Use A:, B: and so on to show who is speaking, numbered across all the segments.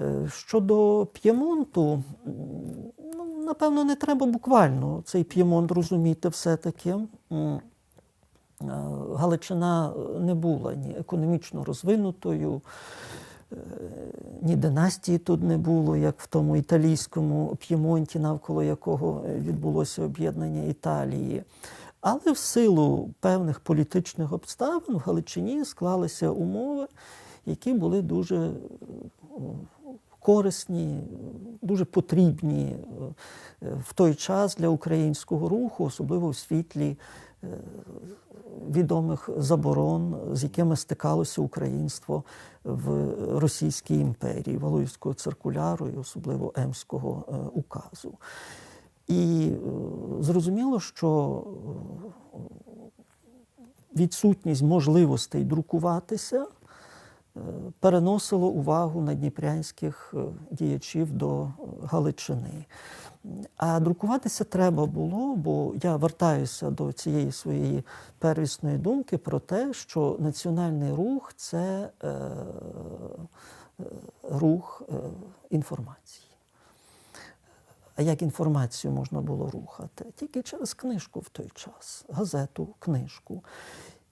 A: Е, Щодо П'ємонту, ну, напевно, не треба буквально цей П'ємонт розуміти все-таки. Е, Галичина не була ні економічно розвинутою, е, ні династії тут не було, як в тому італійському П'ємонті, навколо якого відбулося об'єднання Італії. Але в силу певних політичних обставин в Галичині склалися умови, які були дуже е, корисні, дуже потрібні е, в той час для українського руху, особливо в світлі е, відомих заборон, з якими стикалося українство в Російській імперії, Валуївського циркуляру і особливо Емського указу. І зрозуміло, що відсутність можливостей друкуватися переносило увагу надніпрянських е, діячів до е, Галичини. А друкуватися треба було, бо я вертаюся до цієї своєї первісної думки про те, що національний рух це е, е, рух е, інформації. А як інформацію можна було рухати? Тільки через книжку в той час, газету, книжку.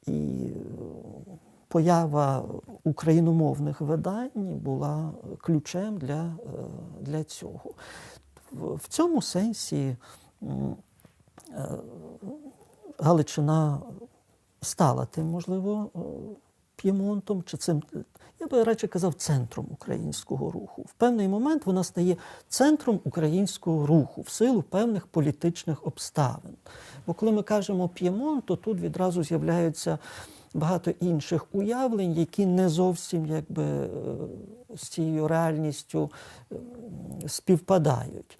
A: І е, поява україномовних видань була ключем для, е, для цього. В- цьому сенсі е, Галичина стала тим, можливо, е, П'ємонтом, чи цим, я би радше казав, центром українського руху. В певний момент вона стає центром українського руху в силу певних політичних обставин. Бо коли ми кажемо П'ємонт, то тут відразу з'являються багато інших уявлень, які не зовсім якби, е, з цією реальністю е, співпадають.